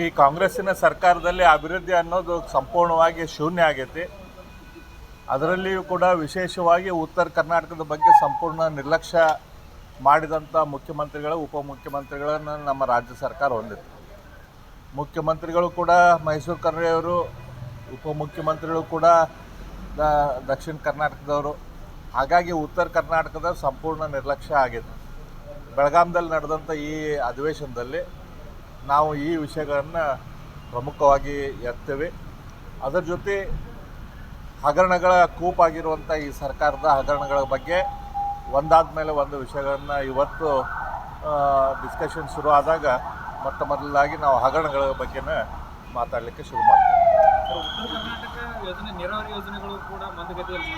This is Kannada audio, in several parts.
ಈ ಕಾಂಗ್ರೆಸ್ಸಿನ ಸರ್ಕಾರದಲ್ಲಿ ಅಭಿವೃದ್ಧಿ ಅನ್ನೋದು ಸಂಪೂರ್ಣವಾಗಿ ಶೂನ್ಯ ಆಗೈತಿ. ಅದರಲ್ಲಿಯೂ ಕೂಡ ವಿಶೇಷವಾಗಿ ಉತ್ತರ ಕರ್ನಾಟಕದ ಬಗ್ಗೆ ಸಂಪೂರ್ಣ ನಿರ್ಲಕ್ಷ್ಯ ಮಾಡಿದಂಥ ಮುಖ್ಯಮಂತ್ರಿಗಳು, ಉಪಮುಖ್ಯಮಂತ್ರಿಗಳನ್ನು ನಮ್ಮ ರಾಜ್ಯ ಸರ್ಕಾರ ಹೊಂದಿತ್ತು ಮುಖ್ಯಮಂತ್ರಿಗಳು ಕೂಡ ಮೈಸೂರು ಕರ್ರೆಯವರು, ಉಪಮುಖ್ಯಮಂತ್ರಿಗಳು ಕೂಡ ದಕ್ಷಿಣ ಕರ್ನಾಟಕದವರು. ಹಾಗಾಗಿ ಉತ್ತರ ಕರ್ನಾಟಕದ ಸಂಪೂರ್ಣ ನಿರ್ಲಕ್ಷ್ಯ ಆಗಿದೆ. ಬೆಳಗಾಂದಲ್ಲಿ ನಡೆದಂಥ ಈ ಅಧಿವೇಶನದಲ್ಲಿ ನಾವು ಈ ವಿಷಯಗಳನ್ನು ಪ್ರಮುಖವಾಗಿ ಎತ್ತೇವೆ. ಅದರ ಜೊತೆ ಹಗರಣಗಳ ಕೂಪಾಗಿರುವಂಥ ಈ ಸರ್ಕಾರದ ಹಗರಣಗಳ ಬಗ್ಗೆ ಒಂದಾದ ಮೇಲೆ ಒಂದು ವಿಷಯಗಳನ್ನು ಇವತ್ತು ಡಿಸ್ಕಷನ್ ಶುರು ಆದಾಗ ಮೊಟ್ಟ ಮೊದಲಾಗಿ ನಾವು ಹಗರಣಗಳ ಬಗ್ಗೆನೇ ಮಾತಾಡಲಿಕ್ಕೆ ಶುರು ಮಾಡ್ತೀವಿ. ಯೋಜನೆ ನೀರಾವರಿ ಯೋಜನೆಗಳು ಕೂಡ ಮಂದಗತಿಯಲ್ಲಿ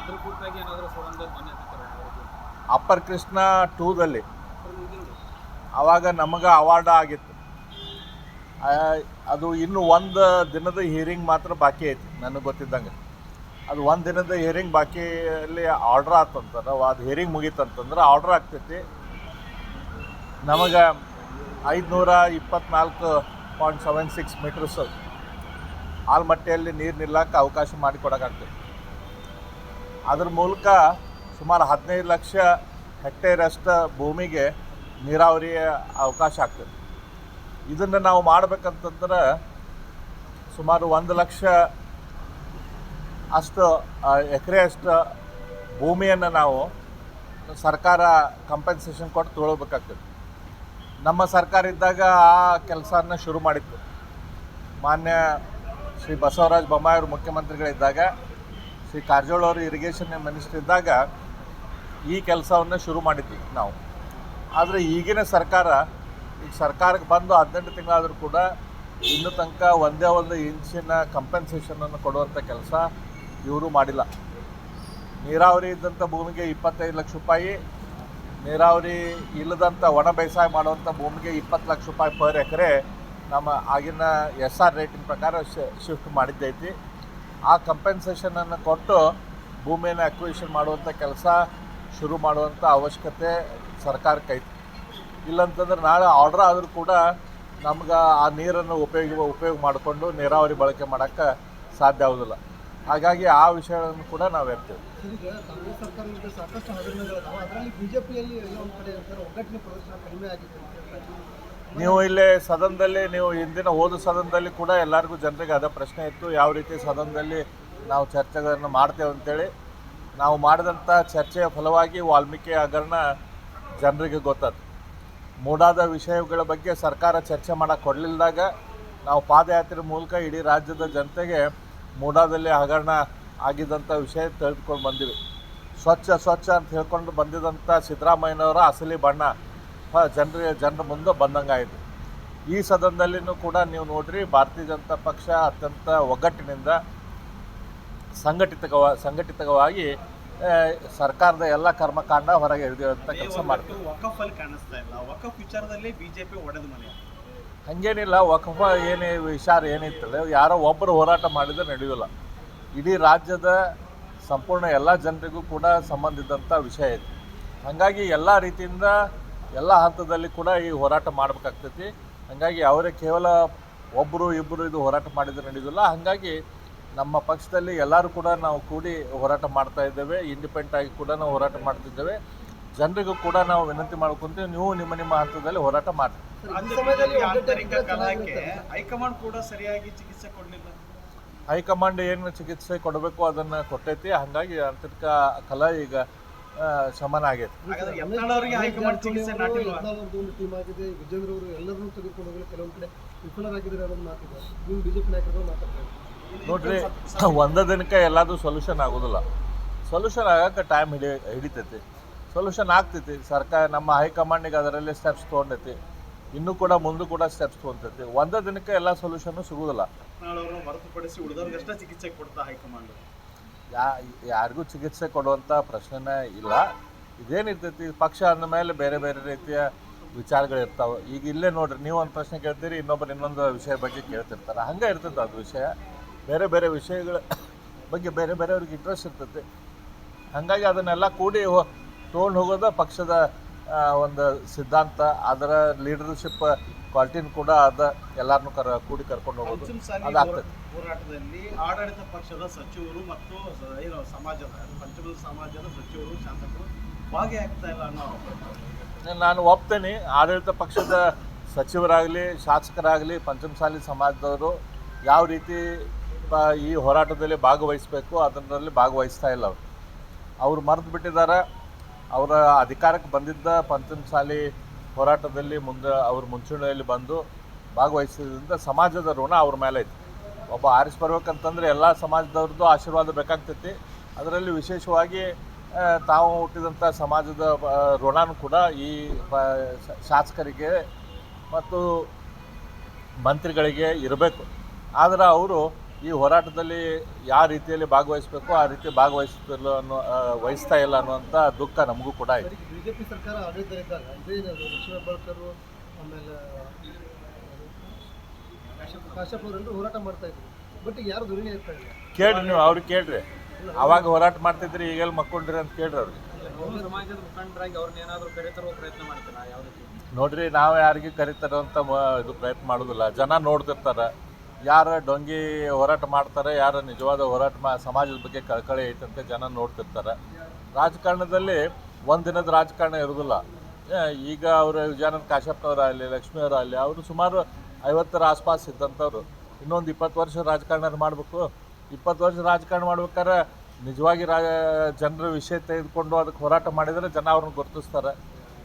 ಅದ್ರ ಕುರಿತಾಗಿ ಏನಾದರೂ ಮಾನ್ಯತೆ ಅಪ್ಪರ್ ಕೃಷ್ಣ ಟೂದಲ್ಲಿ ಅವಾಗ ನಮಗೆ ಅವಾರ್ಡ್ ಆಗಿತ್ತು. ಅದು ಇನ್ನು ಒಂದು ದಿನದ ಹಿಯರಿಂಗ್ ಮಾತ್ರ ಬಾಕಿ ಐತಿ ನನಗೆ ಗೊತ್ತಿದ್ದಂಗೆ. ಅದು ಒಂದು ದಿನದ ಹಿಯರಿಂಗ್ ಬಾಕಿಯಲ್ಲಿ ಆರ್ಡ್ರ್ ಆತಂತಾರೆ ಅದು ಹಿಯರಿಂಗ್ ಮುಗೀತಂತಂದ್ರೆ ಆರ್ಡ್ರ್ ಆಗ್ತೈತಿ. ನಮಗೆ ಐದುನೂರ ಇಪ್ಪತ್ನಾಲ್ಕು ಪಾಯಿಂಟ್ ಸೆವೆನ್ ಸಿಕ್ಸ್ ಮೀಟರ್ಸ್ ಆಲ್ಮಟ್ಟಿಯಲ್ಲಿ ನೀರು ನಿಲ್ಲಕ್ಕೆ ಅವಕಾಶ ಮಾಡಿಕೊಡೋಕ್ಕಾಗ್ತದೆ ಅದ್ರ ಮೂಲಕ ಸುಮಾರು ಹದಿನೈದು ಲಕ್ಷ ಹೆಕ್ಟೇರಷ್ಟು ಭೂಮಿಗೆ ನೀರಾವರಿಯ ಅವಕಾಶ ಆಗ್ತದೆ. ಇದನ್ನು ನಾವು ಮಾಡಬೇಕಂತಂದ್ರೆ ಸುಮಾರು ಒಂದು ಲಕ್ಷ ಅಷ್ಟು ಎಕರೆ ಅಷ್ಟು ಭೂಮಿಯನ್ನು ನಾವು ಸರ್ಕಾರ ಕಂಪನ್ಸೇಷನ್ ಕೊಟ್ಟು ತೊಗೊಳ್ಬೇಕಾಗ್ತದೆ. ನಮ್ಮ ಸರ್ಕಾರ ಇದ್ದಾಗ ಆ ಕೆಲಸನ ಶುರು ಮಾಡಿತ್ತು. ಮಾನ್ಯ ಶ್ರೀ ಬಸವರಾಜ ಬೊಮ್ಮಾಯಿ ಅವರು ಮುಖ್ಯಮಂತ್ರಿಗಳಿದ್ದಾಗ, ಶ್ರೀ ಕಾರಜೋಳ ಅವರು ಇರಿಗೇಷನ್ ಮಿನಿಸ್ಟರ್ ಇದ್ದಾಗ ಈ ಕೆಲಸವನ್ನು ಶುರು ಮಾಡಿದ್ವಿ ನಾವು. ಆದರೆ ಈಗಿನ ಸರ್ಕಾರ ಈಗ ಸರ್ಕಾರಕ್ಕೆ ಬಂದು ಹದಿನೆಂಟು ತಿಂಗಳಾದರೂ ಕೂಡ ಇನ್ನೂ ತನಕ ಒಂದೇ ಒಂದು ಇಂಚಿನ ಕಂಪೆನ್ಸೇಷನನ್ನು ಕೊಡುವಂಥ ಕೆಲಸ ಇವರು ಮಾಡಿಲ್ಲ. ನೀರಾವರಿ ಇದ್ದಂಥ ಭೂಮಿಗೆ ಇಪ್ಪತ್ತೈದು ಲಕ್ಷ ರೂಪಾಯಿ, ನೀರಾವರಿ ಇಲ್ಲದಂಥ ಒಣ ಬೇಸಾಯ ಮಾಡುವಂಥ ಭೂಮಿಗೆ ಇಪ್ಪತ್ತು ಲಕ್ಷ ರೂಪಾಯಿ ಪರ್ ಎಕರೆ ನಮ್ಮ ಆಗಿನ ಎಸ್ ಆರ್ ರೇಟಿನ ಪ್ರಕಾರ ಶಿಫ್ಟ್ ಮಾಡಿದ್ದೈತಿ. ಆ ಕಂಪೆನ್ಸೇಷನನ್ನು ಕೊಟ್ಟು ಭೂಮಿಯನ್ನು ಅಕ್ವಿಷನ್ ಮಾಡುವಂಥ ಕೆಲಸ ಶುರು ಮಾಡುವಂಥ ಅವಶ್ಯಕತೆ ಸರ್ಕಾರಕ್ಕೆ ಐತಿ ಇಲ್ಲಂತಂದ್ರೆ ನಾಳೆ ಆರ್ಡ್ರ್ ಆದರೂ ಕೂಡ ನಮ್ಗೆ ಆ ನೀರನ್ನು ಉಪಯೋಗ ಉಪಯೋಗ ಮಾಡಿಕೊಂಡು ನೀರಾವರಿ ಬಳಕೆ ಮಾಡೋಕ್ಕೆ ಸಾಧ್ಯ ಆಗೋದಿಲ್ಲ. ಹಾಗಾಗಿ ಆ ವಿಷಯಗಳನ್ನು ಕೂಡ ನಾವು ಸರ್ಕಾರದಿಂದ ಸಾಕಷ್ಟು ನೀವು ಇಲ್ಲಿ ಸದನದಲ್ಲಿ, ನೀವು ಹಿಂದಿನ ಹೋದ ಸದನದಲ್ಲಿ ಕೂಡ ಎಲ್ಲರಿಗೂ ಜನರಿಗೆ ಅದೇ ಪ್ರಶ್ನೆ ಇತ್ತು, ಯಾವ ರೀತಿ ಸದನದಲ್ಲಿ ನಾವು ಚರ್ಚೆಗಳನ್ನು ಮಾಡ್ತೇವೆ ಅಂತೇಳಿ. ನಾವು ಮಾಡಿದಂಥ ಚರ್ಚೆಯ ಫಲವಾಗಿ ವಾಲ್ಮೀಕಿ ಹಗರಣ ಜನರಿಗೆ ಗೊತ್ತಾಯ್ತು ಮೂಡಾದ ವಿಷಯಗಳ ಬಗ್ಗೆ ಸರ್ಕಾರ ಚರ್ಚೆ ಮಾಡೋಕ್ಕೆ ಕೊಡಲಿಲ್ಲದಾಗ ನಾವು ಪಾದಯಾತ್ರೆ ಮೂಲಕ ಇಡೀ ರಾಜ್ಯದ ಜನತೆಗೆ ಮೂಡಾದಲ್ಲಿ ಹಗರಣ ಆಗಿದ್ದಂಥ ವಿಷಯ ತಿಳಿದುಕೊಂಡು ಬಂದಿವಿ. ಸ್ವಚ್ಛ ಸ್ವಚ್ಛ ಅಂತ ಹೇಳ್ಕೊಂಡು ಬಂದಿದ್ದಂಥ ಸಿದ್ದರಾಮಯ್ಯನವರ ಅಸಲಿ ಬಣ್ಣ ಜನರಿಗೆ ಜನರ ಮುಂದೆ ಬಂದಂಗಾಯಿತು. ಈ ಸದನದಲ್ಲಿನೂ ಕೂಡ ನೀವು ನೋಡ್ರಿ ಭಾರತೀಯ ಜನತಾ ಪಕ್ಷ ಅತ್ಯಂತ ಒಗ್ಗಟ್ಟಿನಿಂದ ಸಂಘಟಿತವ ಸಂಘಟಿತವಾಗಿ ಸರ್ಕಾರದ ಎಲ್ಲ ಕರ್ಮಕಾಂಡ ಹೊರಗೆ ಅಂತ ಕೆಲಸ ಮಾಡ್ತೀವಿ ವಕಫ್ ಅಲ್ಲಿ ಕಾಣಿಸ್ತಾ ಇಲ್ಲ. ವಕಫ್ ವಿಚಾರದಲ್ಲಿ ಬಿಜೆಪಿ ಒಡೆದ ಮನೆ. ಹಾಗೇನಿಲ್ಲ ವಕಫ ಏನೇ ವಿಚಾರ ಏನಿತ್ತಲ್ಲ ಯಾರೋ ಒಬ್ಬರು ಹೋರಾಟ ಮಾಡಿದ್ರೆ ನಡೆಯೋಲ್ಲ. ಇಡೀ ರಾಜ್ಯದ ಸಂಪೂರ್ಣ ಎಲ್ಲ ಜನರಿಗೂ ಕೂಡ ಸಂಬಂಧಿಸಿದಂಥ ವಿಷಯ ಇದೆ. ಹಾಗಾಗಿ ಎಲ್ಲ ರೀತಿಯಿಂದ ಎಲ್ಲ ಹಂತದಲ್ಲಿ ಕೂಡ ಈ ಹೋರಾಟ ಮಾಡಬೇಕಾಗ್ತೈತಿ. ಹಾಗಾಗಿ ಅವರೇ ಕೇವಲ ಒಬ್ಬರು ಇಬ್ಬರು ಇದು ಹೋರಾಟ ಮಾಡಿದ್ರೆ ನಡೆಯೋದಿಲ್ಲ. ಹಾಗಾಗಿ ನಮ್ಮ ಪಕ್ಷದಲ್ಲಿ ಎಲ್ಲರೂ ಕೂಡ ನಾವು ಕೂಡಿ ಹೋರಾಟ ಮಾಡ್ತಾ ಇದ್ದೇವೆ. ಇಂಡಿಪೆಂಡೆಂಟ್ ಆಗಿ ಕೂಡ ನಾವು ಹೋರಾಟ ಮಾಡ್ತಿದ್ದೇವೆ. ಜನರಿಗೂ ಕೂಡ ನಾವು ವಿನಂತಿ ಮಾಡ್ಕೊಂತೀವಿ. ನೀವು ನಿಮ್ಮ ನಿಮ್ಮ ಹಂತದಲ್ಲಿ ಹೋರಾಟ ಮಾಡಿ. ಹೈಕಮಾಂಡ್ ಕೂಡ ಸರಿಯಾಗಿ ಚಿಕಿತ್ಸೆ ಕೊಡಲಿಲ್ಲ. ಹೈಕಮಾಂಡ್ ಏನು ಚಿಕಿತ್ಸೆ ಕೊಡಬೇಕು ಅದನ್ನು ಕೊಟ್ಟೈತಿ. ಹಾಗಾಗಿ ಆಂತರಿಕ ಕಲಾ ಈಗ ಆಗೈತಿ ಒಂದು ಟೀಮ್ ಆಗಿದೆ. ವಿಜೇಂದ್ರ ಅವರು ಎಲ್ಲರನ್ನೂ ತೆಗೆದುಕೊಂಡು ಹೋಗಲು ಕೆಲವೊಂದು ಕಡೆ ವಿಫಲರಾಗಿದ್ದಾರೆ ಅನ್ನೋದು ಮಾತಿದೆ ನೀವು ಬಿಜೆಪಿ ನಾಯಕರು ಮಾತಾಡ್ತಾರೆ? ನೋಡ್ರಿ ಒಂದ ದಿನಕ್ಕೆ ಎಲ್ಲಾದ್ರೂ ಸೊಲ್ಯೂಷನ್ ಆಗೋದಿಲ್ಲ. ಸೊಲ್ಯೂಷನ್ ಆಗಕ್ಕೆ ಟೈಮ್ ಹಿಡಿ ಹಿಡಿತೈತಿ. ಸೊಲ್ಯೂಷನ್ ಆಗ್ತೈತಿ. ಸರ್ಕಾರ ನಮ್ಮ ಹೈಕಮಾಂಡಿಗೆ ಅದರಲ್ಲಿ ಸ್ಟೆಪ್ಸ್ ತೊಗೊಂಡೈತಿ. ಇನ್ನೂ ಕೂಡ ಮುಂದೆ ಕೂಡ ಸ್ಟೆಪ್ಸ್ ತೊಗೊಂತೈತಿ. ಒಂದ ದಿನಕ್ಕೆ ಎಲ್ಲ ಸೊಲ್ಯೂಷನ್ ಸಿಗುದಿಲ್ಲ. ಹೊರತುಪಡಿಸಿ ಉಳಿದವ್ರಿಗೆ ಚಿಕಿತ್ಸೆ ಕೊಡ್ತಾ ಹೈಕಮಾಂಡ್. ಯಾ, ಯಾರಿಗೂ ಚಿಕಿತ್ಸೆ ಕೊಡುವಂಥ ಪ್ರಶ್ನೆನೇ ಇಲ್ಲ. ಇದೇನಿರ್ತೈತಿ ಪಕ್ಷ ಅಂದ ಮೇಲೆ ಬೇರೆ ಬೇರೆ ರೀತಿಯ ವಿಚಾರಗಳಿರ್ತಾವೆ ಈಗ ಇಲ್ಲೇ ನೋಡ್ರಿ, ನೀವು ಒಂದು ಪ್ರಶ್ನೆ ಕೇಳ್ತೀರಿ ಇನ್ನೊಬ್ಬರು ಇನ್ನೊಂದು ವಿಷಯ ಬಗ್ಗೆ ಕೇಳ್ತಿರ್ತಾರೆ. ಹಂಗೆ ಇರ್ತೈತೆ ಅದು ವಿಷಯ. ಬೇರೆ ಬೇರೆ ವಿಷಯಗಳ ಬಗ್ಗೆ ಬೇರೆ ಬೇರೆಯವ್ರಿಗೆ ಇಂಟ್ರೆಸ್ಟ್ ಇರ್ತೈತಿ. ಹಾಗಾಗಿ ಅದನ್ನೆಲ್ಲ ಕೂಡಿ ತೊಗೊಂಡು ಹೋಗೋದು ಪಕ್ಷದ ಒಂದು ಸಿದ್ಧಾಂತ ಅದರ ಲೀಡರ್ಶಿಪ್ ಕ್ವಾಲಿಟಿನ ಕೂಡ ಅದ ಎಲ್ಲಾರನ್ನೂ ಕರ ಕೂಡಿ ಕರ್ಕೊಂಡು ಹೋಗೋದು. ಅದಾಗ್ತದೆ. ಹೋರಾಟದಲ್ಲಿ ಆಡಳಿತ ಪಕ್ಷದ ಸಚಿವರು ಮತ್ತು ಏನು ಸಮಾಜದ ಪಂಚಮ ಸಮಾಜದ ಸಚಿವರು ಶಾಸಕರು ಭಾಗಿಯಾಗ್ತಾ ಇಲ್ಲ ಅನ್ನೋ ನಾನು ಒಪ್ತೇನೆ ಆಡಳಿತ ಪಕ್ಷದ ಸಚಿವರಾಗಲಿ ಶಾಸಕರಾಗಲಿ ಪಂಚಮಸಾಲಿ ಸಮಾಜದವರು ಯಾವ ರೀತಿ ಈ ಹೋರಾಟದಲ್ಲಿ ಭಾಗವಹಿಸಬೇಕು ಅದರಲ್ಲಿ ಭಾಗವಹಿಸ್ತಾ ಇಲ್ಲ ಅವರು. ಅವ್ರು ಮರೆತು ಬಿಟ್ಟಿದ್ದಾರೆ. ಅವರ ಅಧಿಕಾರಕ್ಕೆ ಬಂದಿದ್ದ ಪಂಚಮಸಾಲಿ ಹೋರಾಟದಲ್ಲಿ ಮುಂದೆ ಅವ್ರ ಮುಂಚೂಣಿಯಲ್ಲಿ ಬಂದು ಭಾಗವಹಿಸಿದ್ರಿಂದ ಸಮಾಜದ ಋಣ ಅವ್ರ ಮೇಲೆ ಐತಿ. ಒಬ್ಬ ಆರಿಸಿ ಬರ್ಬೇಕಂತಂದ್ರೆ ಎಲ್ಲ ಸಮಾಜದವ್ರದ್ದು ಆಶೀರ್ವಾದ ಬೇಕಾಗ್ತೈತಿ. ಅದರಲ್ಲಿ ವಿಶೇಷವಾಗಿ ತಾವು ಹುಟ್ಟಿದಂಥ ಸಮಾಜದ ಋಣನೂ ಕೂಡ ಈ ಶಾಸಕರಿಗೆ ಮತ್ತು ಮಂತ್ರಿಗಳಿಗೆ ಇರಬೇಕು. ಆದರೆ ಅವರು ಈ ಹೋರಾಟದಲ್ಲಿ ಯಾವ ರೀತಿಯಲ್ಲಿ ಭಾಗವಹಿಸಬೇಕು ಆ ರೀತಿ ಭಾಗವಹಿಸ್ತಿಲ್ಲ ಅನ್ನೋ ವಹಿಸ್ತಾ ಇಲ್ಲ ಅನ್ನುವಂಥ ದುಃಖ ನಮಗೂ ಕೂಡ ಇದೆ. ಬಿಜೆಪಿ ಸರ್ಕಾರ ಆಮೇಲೆ ಹೋರಾಟ ಮಾಡ್ತಾ ಇದ್ರು. ಬಟ್ ಯಾರು ಧ್ವನಿ ಇರ್ತಾ ಇಲ್ಲ? ಕೇಳ್ರಿ ನೀವು ಅವ್ರಿಗೆ ಕೇಳ್ರಿ. ಅವಾಗ ಹೋರಾಟ ಮಾಡ್ತಿದ್ರಿ ಈಗೆಲ್ಲ ಮಕ್ಕೊಂಡ್ರಿ ಅಂತ ಕೇಳ್ರಿ ಅವ್ರಿಗೆ ಸಮಾಜದ ಮುಖಂಡರಾಗಿ ಕರೆತರುವ ಪ್ರಯತ್ನ ಮಾಡ್ತೀರಾ? ಯಾವ ರೀತಿ ನೋಡ್ರಿ ನಾವು ಯಾರಿಗೂ ಕರಿತಾರೋ ಅಂತ ಮ- ಇದು ಪ್ರಯತ್ನ ಮಾಡೋದಿಲ್ಲ. ಜನ ನೋಡ್ತಿರ್ತಾರೆ. ಯಾರ ಡೊಂಗಿ ಹೋರಾಟ ಮಾಡ್ತಾರೆ, ಯಾರ ನಿಜವಾದ ಹೋರಾಟ ಮಾ, ಸಮಾಜದ ಬಗ್ಗೆ ಕಳಕಳಿ ಐತಂತೆ ಜನ ನೋಡ್ತಿರ್ತಾರೆ. ರಾಜಕಾರಣದಲ್ಲಿ ಒಂದು ದಿನದ ರಾಜಕಾರಣ ಇರೋದಿಲ್ಲ. ಈಗ ಅವರು ವಿಜಯಾನಂದ ಕಾಶ್ಯಪ್ನವರಾಗಲಿ ಲಕ್ಷ್ಮಿಯವರಾಗಲಿ ಅವರು ಸುಮಾರು ಐವತ್ತರ ಆಸ್ಪಾಸ್ ಇದ್ದಂಥವ್ರು. ಇನ್ನೊಂದು ಇಪ್ಪತ್ತು ವರ್ಷ ರಾಜಕಾರಣ ಮಾಡಬೇಕು. ಇಪ್ಪತ್ತು ವರ್ಷ ರಾಜಕಾರಣ ಮಾಡ್ಬೇಕಾದ್ರೆ ನಿಜವಾಗಿ ರಾ, ಜನರ ವಿಷಯ ತೆಗೆದುಕೊಂಡು ಅದಕ್ಕೆ ಹೋರಾಟ ಮಾಡಿದರೆ ಜನ ಅವ್ರನ್ನ ಗುರುತಿಸ್ತಾರೆ.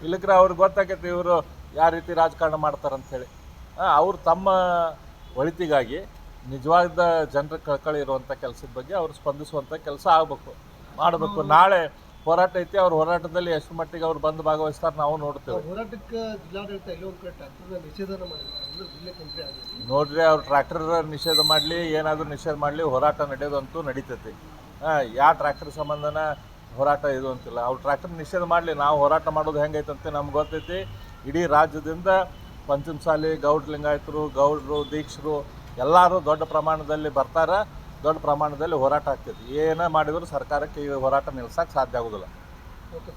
ಇಲ್ಲಕ್ರೆ ಅವ್ರಿಗೆ ಗೊತ್ತಾಗೈತೆ ಇವರು ಯಾವ ರೀತಿ ರಾಜಕಾರಣ ಮಾಡ್ತಾರೆ ಅಂಥೇಳಿ ಅವ್ರು ತಮ್ಮ ಒಳಿತಿಗಾಗಿ ನಿಜವಾದ ಜನರ ಕಳ್ಕಳಿ ಇರುವಂಥ ಕೆಲಸದ ಬಗ್ಗೆ ಅವರು ಸ್ಪಂದಿಸುವಂಥ ಕೆಲಸ ಆಗಬೇಕು ಮಾಡಬೇಕು. ನಾಳೆ ಹೋರಾಟ ಐತಿ ಅವ್ರ ಹೋರಾಟದಲ್ಲಿ ಎಷ್ಟು ಮಟ್ಟಿಗೆ ಅವ್ರು ಬಂದು ಭಾಗವಹಿಸ್ತಾರೆ ನಾವು ನೋಡ್ತೇವೆ. ಹೋರಾಟಕ್ಕೆ ಜಿಲ್ಲಾಡಳಿತ ನೋಡ್ರಿ ಅವ್ರು ಟ್ರ್ಯಾಕ್ಟರ್ ನಿಷೇಧ ಮಾಡಲಿ ಏನಾದರೂ ನಿಷೇಧ ಮಾಡಲಿ ಹೋರಾಟ ನಡೆಯೋದಂತೂ ನಡೀತೈತಿ. ಯಾವ ಟ್ರ್ಯಾಕ್ಟರ್ ಸಂಬಂಧನ ಹೋರಾಟ ಇದು ಅಂತಿಲ್ಲ. ಅವ್ರು ಟ್ರ್ಯಾಕ್ಟರ್ ನಿಷೇಧ ಮಾಡಲಿ ನಾವು ಹೋರಾಟ ಮಾಡೋದು ಹೆಂಗೈತಂತೆ ನಮ್ಗೆ ಗೊತ್ತೈತಿ. ಇಡೀ ರಾಜ್ಯದಿಂದ ಪಂಚಮಸಾಲಿ ಗೌಡ್ ಲಿಂಗಾಯತರು, ಗೌಡ್ರು, ದೀಕ್ಷರು ಎಲ್ಲರೂ ದೊಡ್ಡ ಪ್ರಮಾಣದಲ್ಲಿ ಬರ್ತಾರೆ. ದೊಡ್ಡ ಪ್ರಮಾಣದಲ್ಲಿ ಹೋರಾಟ ಆಗ್ತೈತಿ ಏನೇ ಮಾಡಿದರೂ ಸರ್ಕಾರಕ್ಕೆ ಈ ಹೋರಾಟ ನಿಲ್ಸಕ್ಕೆ ಸಾಧ್ಯ ಆಗೋದಿಲ್ಲ. ಓಕೆ